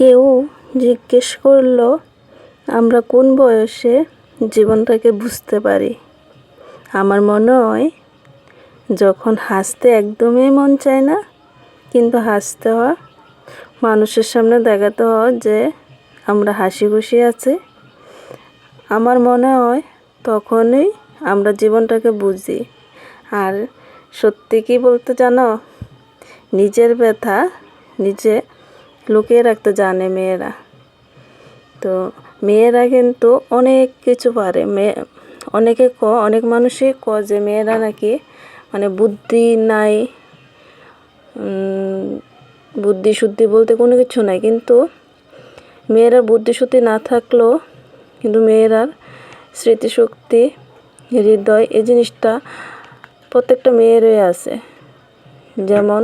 কেউ জিজ্ঞেস করল, আমরা কোন বয়সে জীবনটাকে বুঝতে পারি? আমার মনে হয়, যখন হাসতে একদমই মন চায় না, কিন্তু হাসতে হয়, মানুষের সামনে দেখাতে হয় যে আমরা হাসি খুশি আছি। আমার মনে হয় তখনই আমরা জীবনটাকে বুঝি। আর সত্যি কি বলতে জানো? নিজের ব্যথা নিজে লুকিয়ে রাখতে জানে মেয়েরা। তো মেয়েরা কিন্তু অনেক কিছু পারে। মেয়ে অনেকে ক, অনেক মানুষই ক যে মেয়েরা নাকি মানে বুদ্ধি নাই বুদ্ধি শুদ্ধি বলতে কোনো কিছু নাই। কিন্তু মেয়েরা বুদ্ধি শুদ্ধি না থাকলেও কিন্তু মেয়েরার স্মৃতিশক্তি, হৃদয় এই জিনিসটা প্রত্যেকটা মেয়েরই আছে। যেমন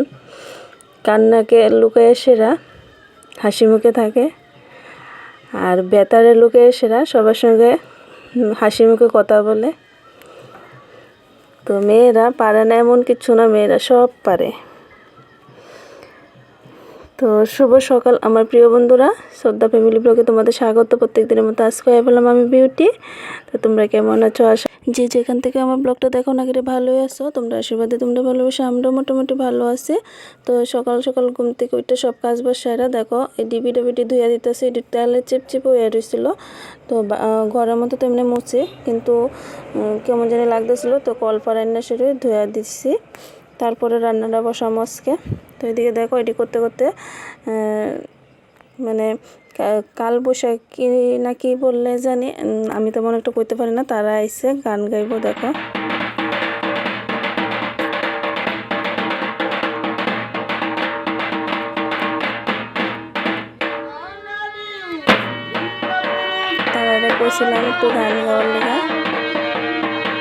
কান্নাকে লুকায় সেরা হাসি মুখে থাকে। আর বেতারে লোকে সেরা সবার সঙ্গে হাসি মুখে কথা বলে। তো মেয়েরা পারে না এমন কিছু না, মেয়েরা সব পারে। তো শুভ সকাল আমার প্রিয় বন্ধুরা। শ্রদ্ধা ফ্যামিলি ব্লগে তোমাদের স্বাগত। প্রত্যেক দিনের মতো আজকে হয়ে আমি বিউটি। তো তোমরা কেমন আছো? আশা যে যেখান থেকে আমার ব্লগটা দেখো না কেটে ভালোই আছো, তোমরা আশীর্বাদে তোমরা ভালোবাসো, আমরাও মোটামুটি ভালো আছি। তো সকাল সকাল ঘুম থেকে উঠে সব কাজ বাজ সেরা, দেখো, এই ডিবি ডবিটি ধুইয়া দিতেছে, এটি তেলে চিপ চিপ হয়ে রয়েছিল তো ঘরের মতো তেমনি মুছে, কিন্তু কেমন জানি লাগতেছিল, তো কল পারান্না সেরে ধুইয়া দিচ্ছি তারপরে রান্নাটা বসাম আজকে। তো এদিকে দেখো, এটি করতে করতে মানে কা- কাল বৈশাখী না কি বললে জানি আমি তেমন একটা করতে পারি না, তারা আইসে গান গাইবো, দেখো। তারা কইছিলাম একটু গান গাওয়ার লেগে।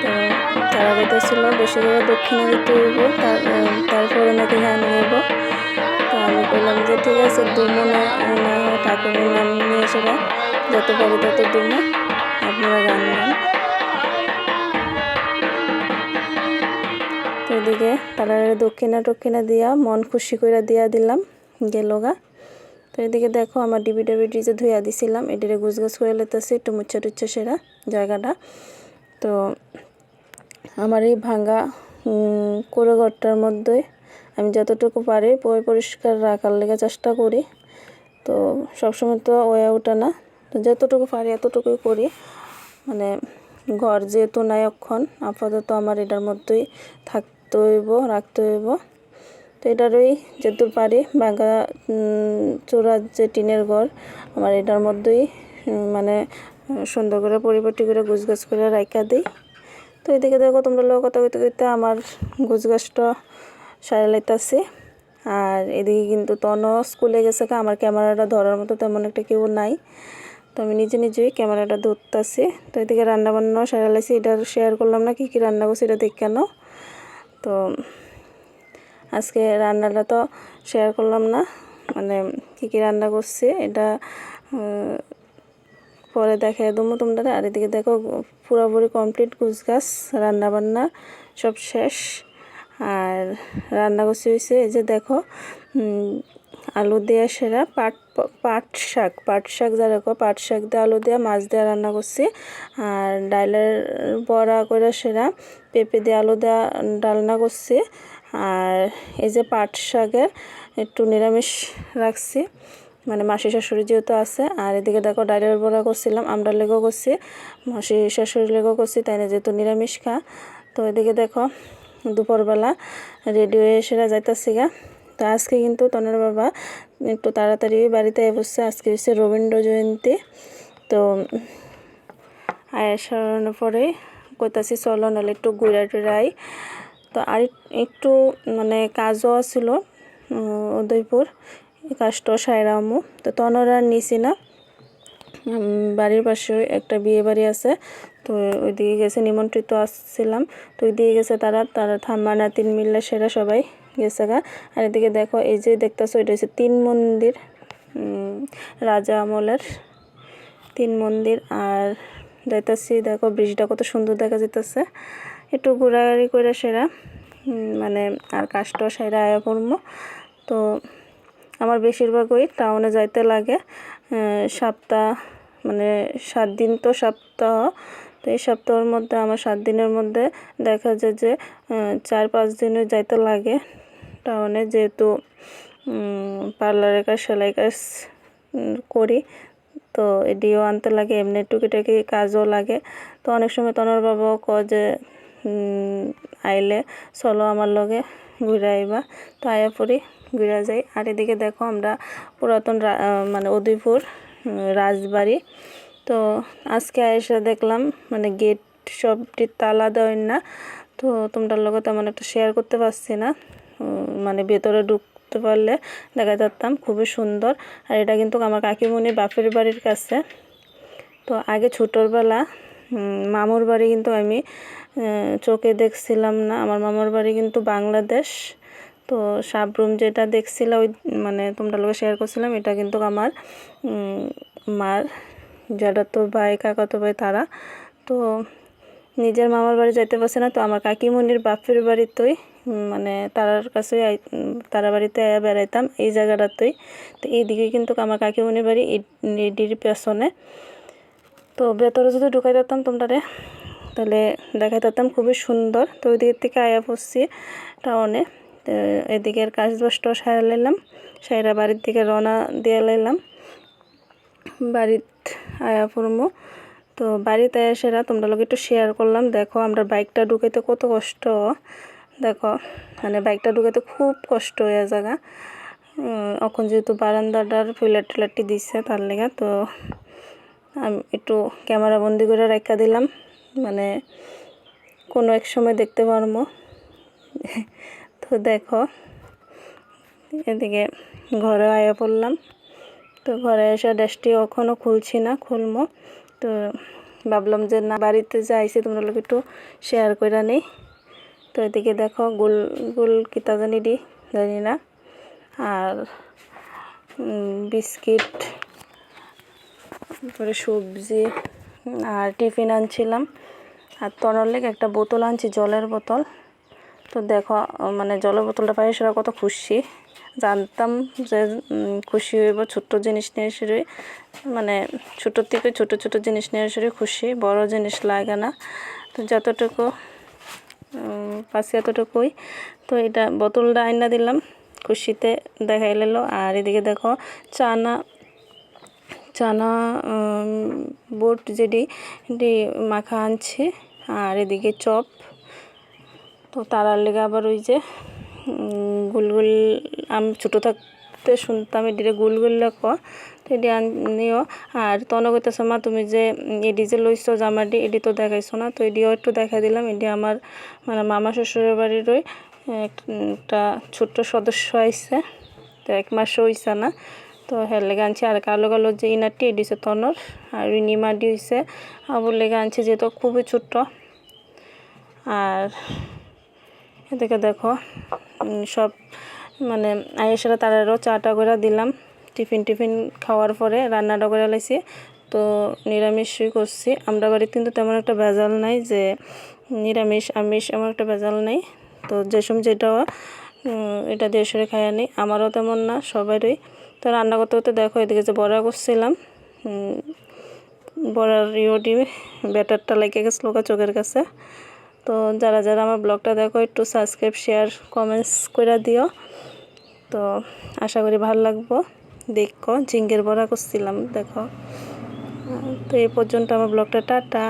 তো তারা বলতেছিল বেশি করে দক্ষিণে দিতে হইব তারপরে নাকি গান গাইব। বললাম যে, ঠিক আছে, দুমো না ঠাকুরের নাম নিয়ে এসে যত পারি তত দুমো, আপনারা গান এদিকে তারা দক্ষিণা টক্ষিণা দিয়া, মন খুশি করে দিয়া দিলাম গেলোগা তো এদিকে দেখো, আমার ডিবি ডাবি ডিজে ধুইয়া দিছিলাম, এটিরে গুছ গুছ করে লেতেছে একটু মুচ্ছা টুচ্ছা সেরা জায়গাটা। তো আমার এই ভাঙ্গা কুড়ো ঘরটার মধ্যে আমি যতটুকু পারি পয় পরিষ্কার রাখার লেগে চেষ্টা করি। তো সবসময় তো ওয়া ওঠে না। তো যতটুকু পারি এতটুকুই করি। মানে ঘর যেহেতু নাই অক্ষণ আপাতত আমার এটার মধ্যেই থাকতে হইব, রাখতে হইব। তো এটারই যেহেতু পারি বাঙ্গা চূড়ার যে টিনের ঘর, আমার এটার মধ্যেই মানে সুন্দর করে পরিপাটি করে গুছ গাছ করে রাইখা দিই। তো এদিকে দেখো তোমরা লোক কথা কইতে কইতে আমার গুছ গাছটা সারা লাইতাছি আর এদিকে কিন্তু তনও স্কুলে গেছে আমার ক্যামেরাটা ধরার মতো তেমন একটা কেউ নাই। তো আমি নিজে নিজেই ক্যামেরাটা ধরতেছি। তো এদিকে রান্না বান্নাও সারা এটা শেয়ার করলাম না, কী কী রান্না করছি এটা দেখ কেন। তো আজকে রান্নাটা তো শেয়ার করলাম না মানে কী কী রান্না করছি এটা পরে দেখাই দেবো তোমরা আর এদিকে দেখো পুরোপুরি কমপ্লিট গুছ গাছ রান্না বান্না সব শেষ। আর রান্না করছি হয়েছে এই যে দেখো আলু দেওয়া সেরা পাট পাট শাক পাট শাক যারা কো পাট শাক দিয়ে আলু দেওয়া মাছ দেওয়া রান্না করছি। আর ডালের বড়া করে সেরা, পেঁপে দিয়ে আলু দেওয়া ডালনা করছি। আর এই যে পাট শাকের একটু নিরামিষ রাখছি। মানে মাসি শাশুড়ি যেহেতু আছে, আর এদিকে দেখো ডালের বড়া করছিলাম আমরা লেগেও করছি। মাসি শাশুড়ি লেগেও করছি, তাই না, যেহেতু নিরামিষ খা। তো এদিকে দেখো দুপুরবেলা রেডি হয়ে সেরা যাইতেছি গা। তো আজকে কিন্তু তনের বাবা একটু তাড়াতাড়ি বাড়িতে বসছে। আজকে হচ্ছে রবীন্দ্র জয়ন্তী। তো আয়া সরানোর পরে কইতাছি, চলো নাহলে একটু ঘুরা টুরাই তো আর একটু মানে কাজও ছিল উদয়পুর কাজটা সায়রামু তো তনর নিছি না। বাড়ির পাশে একটা বিয়ে বাড়ি আছে। তো ওইদিকে গেছে, নিমন্ত্রিত আসছিলাম। তো ওইদিকে গেছে তারা তারা থাম্মা নাতিন মিল্লা, সেরা সবাই গেছে গা। আর এদিকে দেখো, এই যে দেখতেছো, এটা হচ্ছে তিন মন্দির রাজা আমলের তিন মন্দির। আর যাইতাছি দেখো, ব্রিজটা কত সুন্দর দেখা যেতেছে একটু ঘোরাঘুরি করে সেরা মানে আর কাজটাও সেরা আয়া করব তো আমার বেশিরভাগই টাউনে যাইতে লাগে সপ্তাহ মানে সাত দিন তো সপ্তাহ, তো এই সপ্তাহের মধ্যে, আমার সাত দিনের মধ্যে দেখা যায় যে চার পাঁচ দিনে যাইতে লাগে। টাউনে যেহেতু পার্লারের কাজ, সেলাই কাজ করি, তো এডিও আনতে লাগে, এমনি টুকিটাকি কাজও লাগে। তো অনেক সময় তনর বাবাও ক যে আইলে চলো আমার লগে ঘুরে আইবা। তো আয়া পড়ি, ঘুরে যাই। আর এদিকে দেখো আমরা পুরাতন মানে উদয়পুর রাজবাড়ি। তো আজকে এসে দেখলাম মানে গেট সবটি তালা দেয় না, তো তোমরা লগে তেমন একটা শেয়ার করতে পারছি না। মানে ভেতরে ঢুকতে পারলে দেখা যাতাম খুবই সুন্দর। আর এটা কিন্তু আমার কাকিমণির বাপের বাড়ির কাছে। তো আগে ছোটোবেলা মামুর বাড়ি কিন্তু আমি চোখে দেখছিলাম না। আমার মামার বাড়ি কিন্তু বাংলাদেশ। তো সাবরুম যেটা দেখছিল, ওই মানে তোমরা লোকে শেয়ার করছিলাম, এটা কিন্তু আমার মার, যারা তো ভাই কাকাতো ভাই, তারা। তো নিজের মামার বাড়ি যাইতে পারছে না, তো আমার কাকিমণির বাপের বাড়িতেই মানে তারার কাছে তারা বাড়িতে বেড়াইতাম, এই জায়গাটাতেই। তো এইদিকে কিন্তু আমার কাকিমণির বাড়ি এডির পেছনে। তো ভেতরে যদি ঢুকাই দিতাম তোমরা তাহলে দেখাই দিতাম, খুবই সুন্দর। তো ওই দিকের থেকে আয়া পড়ছি টাউনে তো কাজ বসটাও সারা লাইলাম সাইরা বাড়ির দিকে রওনা দিয়ে লাইলাম বাড়িত আয়া পড়মো। তো বাড়িতে এসেরা তোমরা লোক একটু শেয়ার করলাম। দেখো, আমরা বাইকটা ঢুকাইতে কত কষ্ট। দেখো মানে বাইকটা ঢুকাইতে খুব কষ্ট হয়ে জায়গা। এখন যেহেতু বারান্দাটার ফিলার টিলারটি দিচ্ছে তার লেগে তো আমি, একটু ক্যামেরা বন্দি করে রেখা দিলাম। মানে কোনো এক সময় দেখতে পারব তো দেখো, এদিকে ঘরে আয়া পড়লাম। তো ঘরে এসে ড্যাশটি এখনও খুলছি না খুলবো তো ভাবলাম যে না, বাড়িতে যাইছি তোমরা লোক একটু শেয়ার করে নেই। তো এদিকে দেখো গোল গোল কিতা জানি দি, জানি না। আর বিস্কিট, তারপরে সবজি, আর টিফিন আনছিলাম। আর তনর লেগে একটা বোতল আনছি, জলের বোতল। তো দেখো মানে জলের বোতলটা পাই সেটা কত খুশি। জানতাম যে খুশি হইব, ছোট্ট জিনিস নিয়ে এসে মানে ছোটোর থেকে ছোট ছোট জিনিস নিয়ে এসে খুশি, বড় জিনিস লাগে না। তো যতটুকু পাশে এতটুকুই। তো এটা বোতলটা আইনা দিলাম, খুশিতে দেখাই নিল আর এদিকে দেখো, চানা চানা বোট যেটি মাখা আনছে। আর এদিকে চপ। তো তারার লেগে আবার ওই যে গুলগুল আমি ছোটো থাকতে শুনতাম এটিরে গুলগুল্লা ক তো এটি আনিও আর তখন কইতেছ মা, তুমি যে এডি যে লইছো জামাটি, এটি তো দেখাইছো না। তো এটিও একটু দেখা দিলাম। এটি আমার মানে মামা শ্বশুরের বাড়িরই একটা ছোট্ট সদস্য আইসে তো এক মাসও হইছে না। তো হের লেগে আনছি। আর কালো কালো যে ইনারটি, এটি হচ্ছে তনর। আর নিমাটি হয়েছে আবুর লেগে আনছি, যেহেতু খুবই ছোট্ট। আর এদিকে দেখো সব মানে আয়েসারা তারারও চাটা করে দিলাম। টিফিন টিফিন খাওয়ার পরে রান্নাটা করে লাইছি। তো নিরামিষই করছি। আমরা বাড়িতে কিন্তু তেমন একটা ভেজাল নাই যে, নিরামিষ, আমিষ এমন একটা ভেজাল নেই। তো যেসব যেটাও এটা দিয়ে সরে খাই আনি। আমারও তেমন না, সবারই। তো রান্না করতে করতে দেখো, এদিকে যে বড়া করছিলাম বড়ার ইউটি ব্যাটারটা লেগে গেছিল চোখের কাছে। তো যারা যারা আমার ব্লগটা দেখো, একটু সাবস্ক্রাইব শেয়ার কমেন্টস করে দিও। তো আশা করি ভালো লাগবো। দেখো, ঝিঙ্গের বড়া করছিলাম, দেখো। তো এই পর্যন্ত আমার ব্লগটা, টাটা।